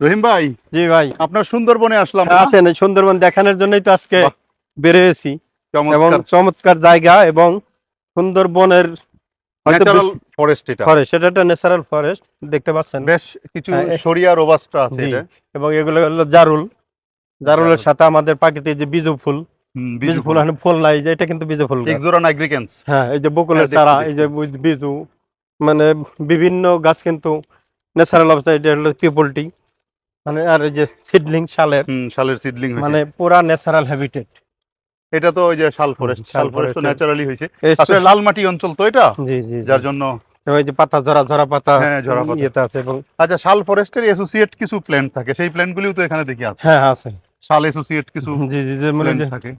রহিম ভাই জি ভাই। আপনার সুন্দরবনে আসলাম? আসেন সুন্দরবন দেখানোর জন্যই তো আজকে। বেরিয়েছি। এবং চমৎকার জায়গা এবং সুন্দরবনের ন্যাচারাল ফরেস্ট এটা। ফরেস্ট এটা একটা ন্যাচারাল ফরেস্ট দেখতে পাচ্ছেন। বেশ কিছু হ্যাঁ, সরিয়া রোবাস্টা আছে এটা। এবং এগুলো হলো জারুল। জারুলের সাথে আমাদের প্রাকৃতিক যে বিজু ফুল বিজু ফুল ফুল। ফুল নাই যে এটা কিন্তু বিজু ফুল এক্সোরা নাইগ্রিকেন্স হ্যাঁ এই যে বকুলের হ্যাঁ, চারা এই যে বিজু মানে বিভিন্ন গাছ কিন্তু ন্যাচারাল অবস্থা এটা হলো পিপলটি মানে আর যে সিডলিং শালের শালের সিডলিং মানে পুরা ন্যাচারাল হ্যাবিটেট এটা তো ওই যে শাল ফরেস্ট শাল ফরেস্ট তো ন্যাচারালি হয়েছে। আসলে লাল মাটি অঞ্চল তো এটা? জি জি যার জন্য ওই যে পাতা ঝরা ঝরা পাতা হ্যাঁ, ঝরা পাতা। ইয়েতে আছে এবং আচ্ছা শাল ফরেস্টের অ্যাসোসিয়েট কিছু প্ল্যান্ট থাকে সেই প্ল্যান্টগুলিও তো এখানে দেখি আছে। হ্যাঁ আছে। শাল অ্যাসোসিয়েট কিছু জি জি যে মানে থাকে।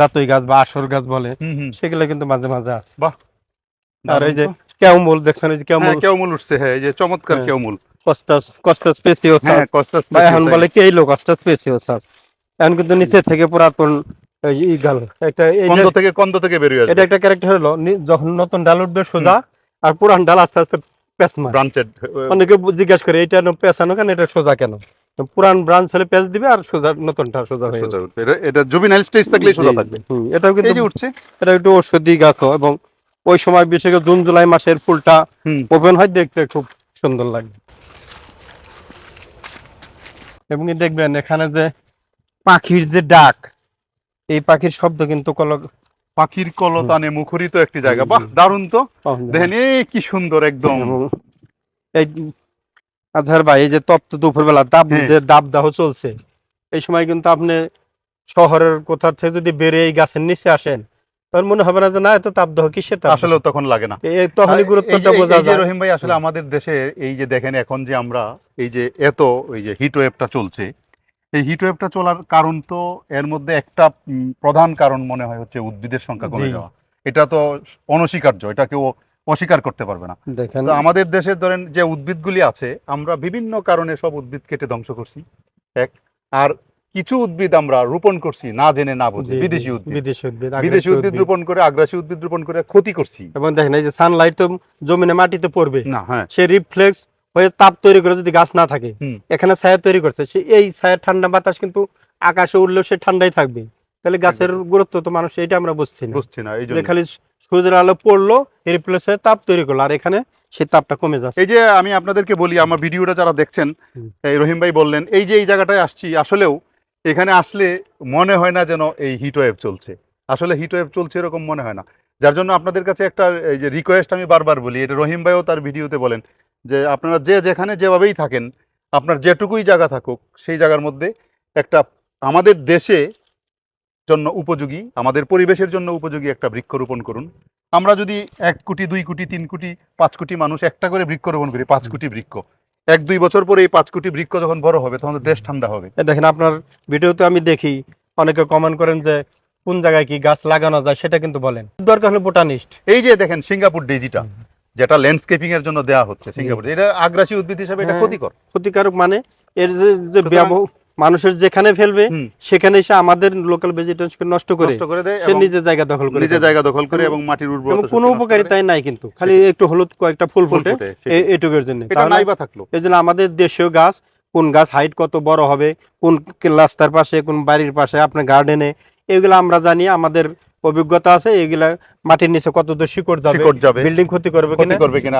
দাতই গাছ বা আসর গাছ বলে সেগুলো কিন্তু মাঝে মাঝে আছে। বাহ আর এই যে। কেউমুল দেখছেন এই যে হ্যাঁ কেউমুল? কেউমুল উঠছে হ্যাঁ এই যে চমৎকার হ্যাঁ। কেউমুল। কস্টাস কস্টাস হ্যাঁ কস্টাস বা এখন বলে কেইলো কস্টাস স্পেসিওস এখন কিন্তু নিচে থেকে পুরাতন এই ইগাল। একটা এই কন্দ থেকে কন্দ থেকে বেরিয়ে এটা একটা ক্যারেক্টার হলো যখন নতুন ডাল উঠবে সোজা আর পুরান ডাল আস্তে আস্তে মারে। ব্রাঞ্চেড অনেকে জিজ্ঞাসা করে এটা পেঁচানো কেন? এটা সোজা কেন? পুরান ব্রাঞ্চ হলে দিবে আর সোজা নতুনটা সোজা হয়ে যাবে। এটা জুবিনাইল স্টেজ থাকলেই সোজা থাকবে। এটাও কিন্তু এই যে উঠছে। এটা একটু ঔষধি গাছ এবং ওই সময় বিশেষ করে জুন জুলাই মাসের ফুলটা ওপেন হয় দেখতে খুব সুন্দর লাগে। এবং দেখবেন এখানে যে পাখির যে ডাক এই পাখির শব্দ কিন্তু কলক পাখির কলতানে মুখরিত একটি জায়গা। বাহ। দারুণ তো। দেখেন কি সুন্দর একদম। এই আজহার ভাই এই যে তপ্ত দুপুরবেলা দাব হ্যাঁ। যে দাবদাহ চলছে এই সময় কিন্তু আপনি শহরের কোথা থেকে যদি বেড়ে এই গাছের নিচে আসেন তখন মনে হবে না যে না এত তাপদাহ কিসের তাপদাহ? আসলেও তখন লাগে না। এই তখনই গুরুত্বটা বোঝা যায়। রহিম ভাই আসলে আমাদের দেশে এই যে দেখেন এখন যে আমরা এই যে এত ওই যে হিট ওয়েভটা চলছে এই হিট ওয়েভটা চলার কারণ তো এর মধ্যে একটা প্রধান কারণ মনে হয় হচ্ছে উদ্ভিদের সংখ্যা কমে যাওয়া। এটা তো অনস্বীকার্য এটা কেউ অস্বীকার করতে পারবে না। তো আমাদের দেশের ধরেন যে উদ্ভিদগুলি আছে আমরা বিভিন্ন কারণে সব উদ্ভিদ কেটে ধ্বংস করছি। এক আর কিছু উদ্ভিদ আমরা রোপণ করছি না জেনে না বুঝে। বিদেশি উদ্ভিদ। বিদেশি উদ্ভিদ বিদেশি উদ্ভিদ রোপণ করে আগ্রাসী উদ্ভিদ রোপণ করে ক্ষতি করছি। এবং দেখেন এই যে সানলাইট তো জমিনে মাটিতে পড়বে। না হ্যাঁ। সে রিফ্লেক্স হয়ে তাপ তৈরি করে যদি গাছ না থাকে এখানে ছায়া তৈরি করছে। সে এই ছায়া ঠান্ডা বাতাস কিন্তু আকাশে উঠলেও সে ঠান্ডাই থাকবে। তাহলে গাছের গুরুত্ব তো মানুষ এটা আমরা বুঝছি না। বুঝছি না এই যে খালি সূর্যের আলো পড়ল রিপ্লেস হয়ে তাপ তৈরি করল আর এখানে সেই তাপটা কমে যাচ্ছে। এই যে আমি আপনাদেরকে বলি আমার ভিডিওটা যারা দেখছেন এই রহিম ভাই বললেন এই যে এই জায়গাটায় আসছি আসলেও এখানে আসলে মনে হয় না যেন এই হিট ওয়েভ চলছে। আসলে হিট ওয়েভ চলছে এরকম মনে হয় না। যার জন্য আপনাদের কাছে একটা, এই যে রিকোয়েস্ট আমি বারবার বলি, এটা রহিম ভাইও তার ভিডিওতে বলেন, যে আপনারা যে যেখানে যেভাবেই থাকেন, আপনার যেটুকুই জায়গা থাকুক, সেই জায়গার মধ্যে একটা আমাদের দেশে জন্য উপযোগী, আমাদের পরিবেশের জন্য উপযোগী একটা বৃক্ষরোপণ করুন। আমরা যদি এক কোটি, দুই কোটি, তিন কোটি, পাঁচ কোটি মানুষ একটা করে বৃক্ষরোপণ করি, পাঁচ কোটি বৃক্ষ। এক দুই বছর পরে এই পাঁচ কোটি বৃক্ষ যখন বড় হবে তখন দেশ ঠান্ডা হবে। দেখেন আপনার ভিডিওতে আমি দেখি অনেকে কমেন্ট করেন যে কোন জায়গায় কি গাছ লাগানো যায় সেটা কিন্তু বলেন। দরকার হলো বোটানিস্ট এই যে দেখেন সিঙ্গাপুর ডিজিটাল যেটা ল্যান্ডস্কেপিং এর জন্য দেওয়া হচ্ছে সিঙ্গাপুর। এটা আগ্রাসী উদ্ভিদ হিসেবে এটা হ্যাঁ। ক্ষতিকর। ক্ষতিকারক মানে এর যে যে ব্যবহার মানুষের যেখানে ফেলবে সেখানে এসে আমাদের লোকাল ভেজিটেশনকে নষ্ট করে নষ্ট করে দেয় সে নিজে জায়গা দখল করে নিজের জায়গা দখল করে এবং- মাটির এবং উর্বরতা কোনো। উপকারিতাই নাই কিন্তু খালি একটু হলুদ কয়েকটা ফুল ফুটে এটুকুর জন্য। নাইবা থাকল। এই জন্য আমাদের দেশীয় গাছ কোন গাছ হাইট কত বড় হবে কোন রাস্তার পাশে কোন বাড়ির পাশে আপনার গার্ডেনে এগুলো আমরা জানি আমাদের অভিজ্ঞতা আছে এগুলা মাটির নিচে কত দূর শিকড় যাবে বিল্ডিং ক্ষতি করবে কিনা করবে কিনা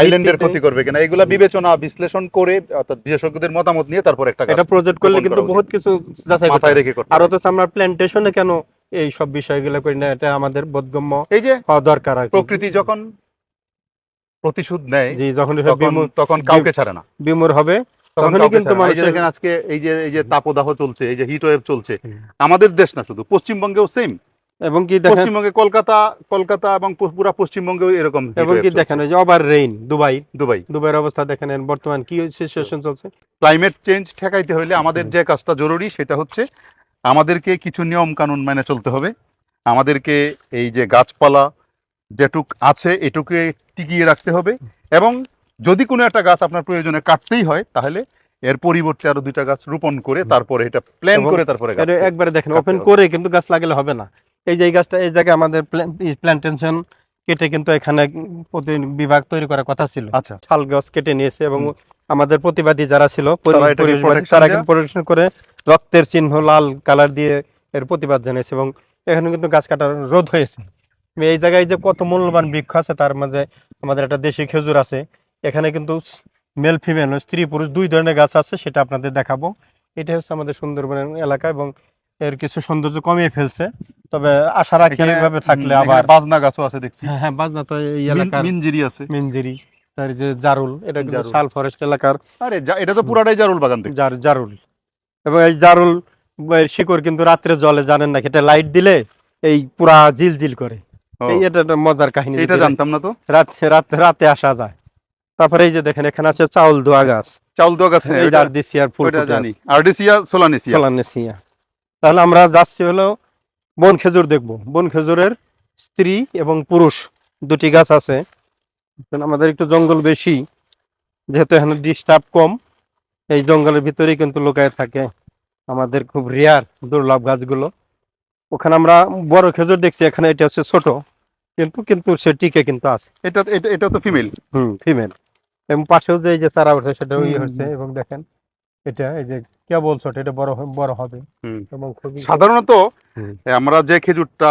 আইল্যান্ডের ক্ষতি করবে কিনা এগুলা বিবেচনা বিশ্লেষণ করে অর্থাৎ বিশেষজ্ঞদের মতামত নিয়ে তারপর একটা এটা প্রজেক্ট করলে কিন্তু বহুত কিছু যাচাই মাথায় রেখে করতে আর। অথচ আমরা প্ল্যান্টেশনে কেন এই সব বিষয়গুলো করি না এটা আমাদের বোধগম্য এই যে হওয়া দরকার প্রকৃতি যখন প্রতিশোধ নেয় জি যখন তখন কাউকে ছাড়ে না। বিমূর হবে তখন তখনই কিন্তু আজকে এই যে এই যে তাপদাহ চলছে এই যে হিট ওয়েভ চলছে আমাদের দেশ না শুধু পশ্চিমবঙ্গেও সেম এবং কি দেখেন পশ্চিমবঙ্গে কলকাতা কলকাতা এবং পুরা পশ্চিমবঙ্গেও এরকম এবং কি দেখেন যে ওভার রেইন দুবাই দুবাই দুবাইয়ের অবস্থা দেখেন বর্তমান কি সিচুয়েশন চলছে? ক্লাইমেট চেঞ্জ ঠেকাইতে হলে আমাদের যে কাজটা জরুরি সেটা হচ্ছে আমাদেরকে কিছু নিয়ম কানুন মেনে চলতে হবে। আমাদেরকে এই যে গাছপালা যেটুক আছে এটুকে টিকিয়ে রাখতে হবে এবং যদি কোনো একটা গাছ আপনার প্রয়োজনে কাটতেই হয় তাহলে এর পরিবর্তে আরও দুইটা গাছ রোপণ করে তারপরে এটা প্ল্যান করে তারপরে গাছ একবারে দেখেন ওপেন করে কিন্তু গাছ লাগালে হবে না। এই যে এই গাছটা এই জায়গায় আমাদের প্ল্যান্টেশন কেটে কিন্তু এখানে প্রতি বিভাগ তৈরি করার কথা ছিল। আচ্ছা। শাল গাছ কেটে নিয়েছে এবং আমাদের প্রতিবাদী যারা ছিল তারা প্রোটেকশন করে রক্তের চিহ্ন লাল কালার দিয়ে এর প্রতিবাদ জানিয়েছে এবং এখানে কিন্তু গাছ কাটার রোধ হয়েছে। এই জায়গায় যে কত মূল্যবান বৃক্ষ আছে তার মাঝে আমাদের একটা দেশি খেজুর আছে। এখানে কিন্তু মেল ফিমেল স্ত্রী পুরুষ দুই ধরনের গাছ আছে সেটা আপনাদের দেখাবো। এটা হচ্ছে আমাদের সুন্দরবনের এলাকা এবং এর কিছু সৌন্দর্য কমিয়ে ফেলছে। তবে আশা রাখি এইভাবে থাকলে আবার বাজনা গাছও আছে দেখছি। হ্যাঁ হ্যাঁ বাজনা তো এই এলাকার মিনজিরি আছে। মিনজিরি তার যে জারুল এটা কিন্তু। শাল ফরেস্ট এলাকার আরে এটা তো পুরাটাই জারুল বাগান দেখছি। জার জারুল। এবং এই জারুল এর শিকড় কিন্তু রাত্রে জলে জানেন না এটা লাইট দিলে এই পুরা জিল জিল করে এই এটা একটা মজার কাহিনী এটা জানতাম না তো। রাতে রাতে রাতে আসা যায়। তারপরে এই যে দেখেন এখানে আছে চাউল দোয়া গাছ। চাউল দোয়া গাছ এই ওইটা- ফুল ফুটে জানি। আরডিসিয়া সোলানেসিয়া। সোলানেসিয়া। তাহলে আমরা যাচ্ছি হলো বন খেজুর দেখব। বন খেজুরের স্ত্রী এবং পুরুষ দুটি গাছ আছে। আমাদের একটু জঙ্গল বেশি যেহেতু এখানে ডিস্টার্ব কম এই জঙ্গলের ভিতরেই কিন্তু লুকায় থাকে আমাদের খুব রেয়ার দুর্লভ গাছগুলো। ওখানে আমরা বড় খেজুর দেখছি এখানে এটা হচ্ছে ছোট কিন্তু কিন্তু সে টিকে কিন্তু আছে। এটা এটা তো ফিমেল হুম ফিমেল এবং পাশেও যে যে চারা উঠছে সেটা ইয়ে হচ্ছে এবং দেখেন এটা এই যে কেবল ছোট এটা বড় বড় হবে। এবং খুবই সাধারণত আমরা যে খেজুরটা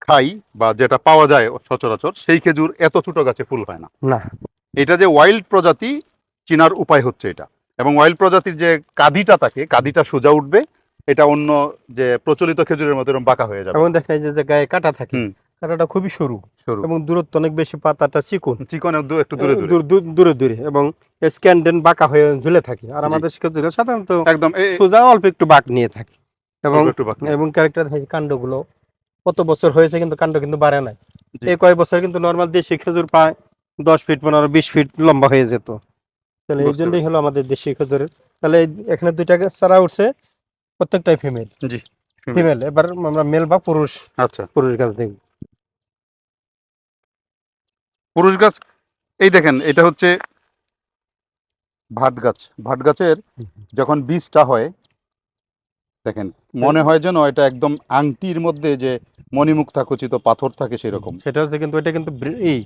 খাই বা যেটা পাওয়া যায় সচরাচর সেই খেজুর এত ছোট গাছে ফুল হয় না। না। এটা যে ওয়াইল্ড প্রজাতি চিনার উপায় হচ্ছে এটা। এবং ওয়াইল্ড প্রজাতির যে কাদিটা থাকে কাদিটা সোজা উঠবে এটা অন্য যে প্রচলিত খেজুরের মতো এরকম বাঁকা হয়ে যাবে। এবং দেখা যায় যে গায়ে কাটা থাকে। কাটাটা খুবই সরু এবং দূরত্ব অনেক বেশি পাতাটা চিকন। চিকনে একটু দূরে দূরে। দূর- দূর- এবং স্ক্যান্ডেন বাঁকা হয়ে ঝুলে থাকে। আর আমাদের খেজুরে সাধারণত একদম সোজা অল্প একটু বাঁক নিয়ে থাকে। এবং এবং ক্যারেক্টার থাকে কাণ্ডগুলো। কত বছর হয়েছে কিন্তু কাণ্ড কিন্তু বাড়ে নাই। এই কয়েক বছর কিন্তু নর্মাল দেশি খেজুর প্রায় দশ ফিট পনেরো বিশ ফিট লম্বা হয়ে যেত। তাহলে এই জন্যই হলো আমাদের দেশি খেজুরের। তাহলে এখানে দুইটা গাছ চারা উঠছে। প্রত্যেকটাই ফিমেল জি ফিমেল এবার আমরা মেল বা পুরুষ। আচ্ছা। পুরুষ গাছ দেখব। পুরুষ গাছ এই দেখেন এটা হচ্ছে ভাট গাছ। ভাট গাছের যখন বীজটা হয় দেখেন মনে হয় যেন এটা একদম আংটির মধ্যে যে মণিমুক্তা খচিত পাথর থাকে সেরকম। সেটা হচ্ছে কিন্তু এটা কিন্তু এই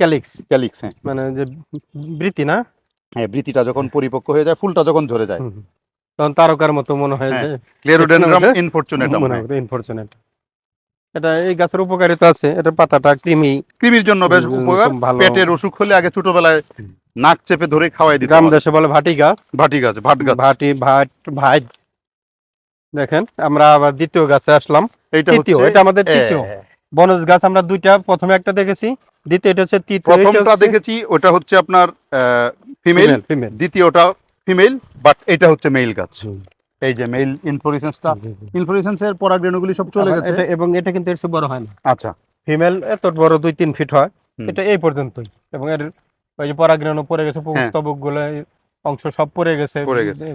ক্যালিক্স। ক্যালিক্স হ্যাঁ। মানে যে বৃতি না? হ্যাঁ বৃতিটা যখন পরিপক্ক হয়ে যায় ফুলটা যখন ঝরে যায়। তখন তারকার মতো মনে হয় হ্যাঁ, যে ক্লেরোডেনড্রাম মধ্যে ইনফরচুনেটাম মনে হয়। ইনফরচুনেট এটা এই গাছের উপকারিতা আছে এটা পাতাটা কৃমি। কৃমির জন্য বেশ উপকার। পেটের অসুখ হলে আগে ছোটবেলায় নাক চেপে ধরে খাওয়াই দিত গ্রাম দেশে বলে ভাটি গাছ। ভাটি গাছ ভাট গাছ। ভাটি ভাট ভাই। দেখেন আমরা আবার দ্বিতীয় গাছে আসলাম। এইটা তৃতীয় এটা আমাদের তৃতীয়। বনজ গাছ আমরা দুইটা প্রথমে একটা দেখেছি দ্বিতীয় এটা হচ্ছে তৃতীয় প্রথমটা দেখেছি ওটা হচ্ছে আপনার ফিমেল। দ্বিতীয়টা ফিমেল বাট এটা হচ্ছে মেল গাছ। এই যে মেল ইনফ্লোরেসেন্সটা ইনফ্লোরেসেন্সের পরাগরেণুগুলি সব চলে গেছে? এটা- এবং এটা কিন্তু এর চেয়ে বড় হয় না। আচ্ছা। ফিমেল এত বড় দুই তিন ফিট হয়। এটা এই পর্যন্তই। এবং এর ওই যে পরাগরেণু পড়ে গেছে হ্যাঁ। গুলো অংশ সব পড়ে গেছে। পড়ে গেছে।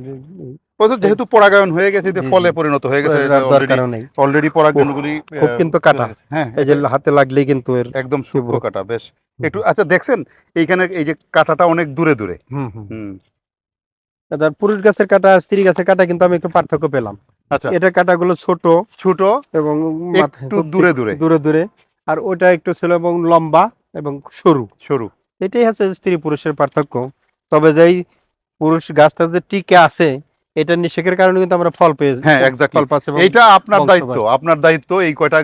যেহেতু পরাগায়ন হয়ে গেছে যে ফলে পরিণত হয়ে গেছে নেই। অলরেডি পরাগরেণুগুলি খুব কিন্তু কাটা। হ্যাঁ এই যে হাতে লাগলেই কিন্তু এর একদম তীব্র। কাটা বেশ। একটু আচ্ছা দেখছেন এইখানে এই যে কাটাটা অনেক দূরে দূরে। হুম। হুম। তার পুরুষ গাছের কাটা আর স্ত্রী গাছের কাটা কিন্তু আমি একটু পার্থক্য পেলাম। আচ্ছা। এটা কাটাগুলো ছোট ছোট এবং একটু দূরে দূরে। দূরে দূরে। আর ওটা একটু ছিল এবং লম্বা এবং সরু। সরু। এটাই হচ্ছে স্ত্রী পুরুষের পার্থক্য। তবে যেই পুরুষ গাছটা যে টিকে আছে এটা নিষেকের কারণে কিন্তু আমরা ফল পেয়ে হ্যাঁ, exactly. ফল পাচ্ছি এইটা আপনার দায়িত্ব। আপনার দায়িত্ব এই কয়টা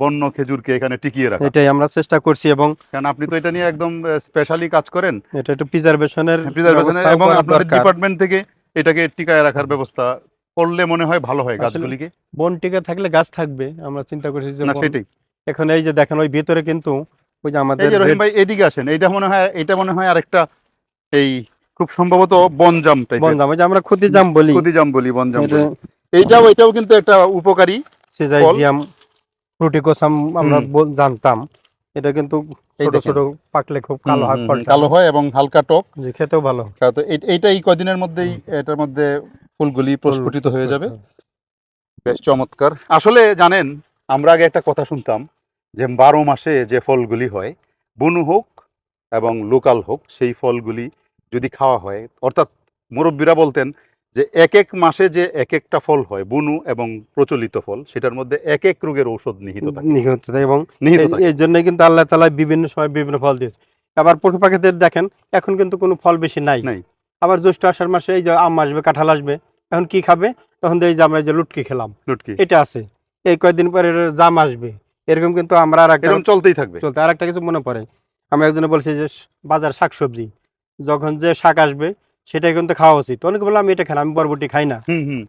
বন্য খেজুরকে এখানে টিকিয়ে রাখা। এটাই আমরা চেষ্টা করছি এবং কারণ আপনি তো এটা নিয়ে একদম স্পেশালি কাজ করেন। এটা একটু প্রিজার্ভেশনের প্রিজার্ভেশন এবং আপনাদের ডিপার্টমেন্ট থেকে এটাকে টিকায় রাখার ব্যবস্থা করলে মনে হয় ভালো হয় গাছগুলিকে। বন টিকে থাকলে গাছ থাকবে আমরা চিন্তা করছি যে না সেটাই। এখন এই যে দেখেন ওই ভিতরে কিন্তু ওই যে আমাদের এই যে রহিম ভাই এদিকে আসেন। এটা মনে হয় এটা মনে হয় আরেকটা এই খুব সম্ভবত বনজাম টাইপের বনজাম ওই যে আমরা ক্ষতি জাম বলি। কুদিজাম বলি বনজাম। এইটাও এটাও কিন্তু একটা উপকারী সিজাইজিয়াম ফ্রুটিকোসাম আমরা জানতাম। এটা কিন্তু ছোট ছোট পাকলে খুব কালো হয় ফলটা। কালো হয় এবং হালকা টক। যে খেতেও ভালো। এইটা এই কদিনের মধ্যেই এটার মধ্যে ফুলগুলি প্রস্ফুটিত হয়ে যাবে। বেশ চমৎকার। আসলে জানেন আমরা আগে একটা কথা শুনতাম যে বারো মাসে যে ফলগুলি হয় বনু হোক এবং লোকাল হোক সেই ফলগুলি যদি খাওয়া হয় অর্থাৎ মুরব্বীরা বলতেন যে এক এক মাসে যে এক একটা ফল হয় বুনু এবং প্রচলিত ফল সেটার মধ্যে এক এক রোগের ঔষধ নিহিত থাকে। এবং নিহিত এই জন্য কিন্তু আল্লাহ তালা বিভিন্ন সময় বিভিন্ন ফল দিয়েছে। আবার পশু পাখিদের দেখেন এখন কিন্তু কোনো ফল বেশি নাই। নাই। আবার জ্যৈষ্ঠ আষাঢ় মাসে এই যে আম আসবে কাঁঠাল আসবে এখন কি খাবে? তখন এই যে আমরা যে লুটকি খেলাম। লুটকি। এটা আছে। এই কয়েকদিন পরে জাম আসবে। এরকম কিন্তু আমরা আর একটা চলতেই থাকবে। চলতে আর একটা কিছু মনে পড়ে। আমি একজনে বলছি যে বাজার শাকসবজি। যখন যে শাক আসবে সেটাই কিন্তু খাওয়া উচিত। অনেকে বললাম এটা খান আমি বরবটি খাই না।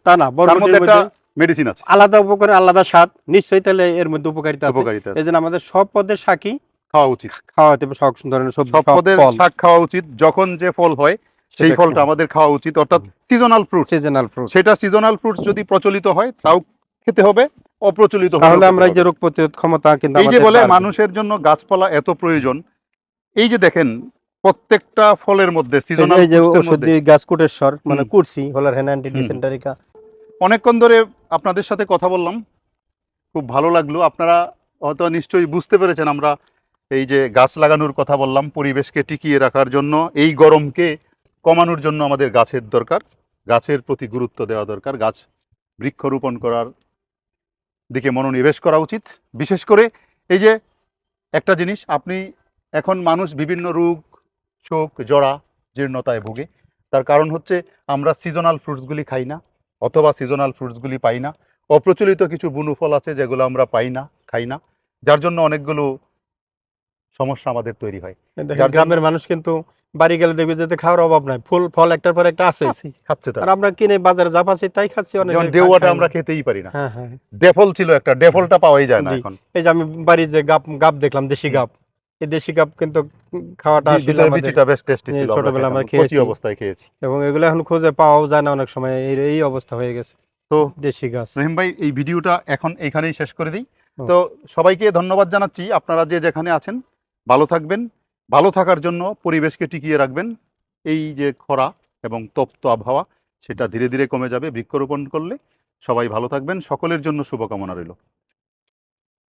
তা না তার বরবটির মধ্যে মেডিসিন আছে। আলাদা উপকার আলাদা স্বাদ নিশ্চয়ই তাহলে এর মধ্যে উপকারিতা উপকারিতা এই জন্য আমাদের সব পদের শাকই খাওয়া উচিত। খাওয়াতে হবে, সব ধরনের সব পদের শাক খাওয়া উচিত যখন যে ফল হয় সেই ফলটা আমাদের খাওয়া উচিত অর্থাৎ সিজনাল ফ্রুট সিজনাল ফ্রুট সেটা সিজনাল ফ্রুট যদি প্রচলিত হয় তাও খেতে হবে অপ্রচলিত তাহলে আমরা যে রোগ প্রতিরোধ ক্ষমতা কিন্তু এই যে বলে মানুষের জন্য গাছপালা এত প্রয়োজন এই যে দেখেন প্রত্যেকটা ফলের মধ্যে সিজনাল এই যে ওষুধ গাছ কুটেশ্বর মানে। কুরসি হলার হেন ডিসেন্টারিকা। অনেকক্ষণ ধরে আপনাদের সাথে কথা বললাম। খুব ভালো লাগল। আপনারা হয়তো নিশ্চয়ই বুঝতে পেরেছেন আমরা এই যে গাছ লাগানোর কথা বললাম পরিবেশকে টিকিয়ে রাখার জন্য এই গরমকে কমানোর জন্য আমাদের গাছের দরকার গাছের প্রতি গুরুত্ব দেওয়া দরকার গাছ বৃক্ষরোপণ করার দিকে মনোনিবেশ করা উচিত। বিশেষ করে এই যে একটা জিনিস আপনি এখন মানুষ বিভিন্ন রোগ শোক জড়া জীর্ণতায় ভোগে। তার কারণ হচ্ছে আমরা সিজনাল ফ্রুটসগুলি খাই না অথবা সিজনাল ফ্রুটসগুলি পাই না। অপ্রচলিত কিছু বুনু ফল আছে যেগুলো আমরা পাই না খাই না। যার জন্য অনেকগুলো সমস্যা আমাদের তৈরি হয়। গ্রামের মানুষ কিন্তু বাড়ি গেলে দেখবে যে খাওয়ার অভাব নাই। ফুল ফল একটার পর একটা আছে। খাচ্ছে আর আমরা কিনে বাজারে যা পাচ্ছি তাই খাচ্ছি অনেক। যেমন আমরা খেতেই পারি না। হ্যাঁ হ্যাঁ। ডেফল ছিল একটা ডেফলটা পাওয়াই যায় না এখন। এই যে আমি বাড়ির যে গাপ গাপ দেখলাম দেশি গাপ। এই দেশি গাপ কিন্তু খাওয়াটা আসলে বিচিটা বেশ টেস্টি ছিল আমরা ছোটবেলায় আমরা খেয়েছি। অবস্থায় খেয়েছি। এবং এগুলো এখন খুঁজে পাওয়াও যায় না অনেক সময় এই এই অবস্থা হয়ে গেছে। তো দেশি গাছ। রহিম ভাই এই ভিডিওটা এখন এইখানেই শেষ করে দিই। তো সবাইকে ধন্যবাদ জানাচ্ছি। আপনারা যে যেখানে আছেন ভালো থাকবেন ভালো থাকার জন্য পরিবেশকে টিকিয়ে রাখবেন। এই যে খরা এবং তপ্ত আবহাওয়া সেটা ধীরে ধীরে কমে যাবে বৃক্ষরোপণ করলে সবাই ভালো থাকবেন। সকলের জন্য শুভকামনা রইল।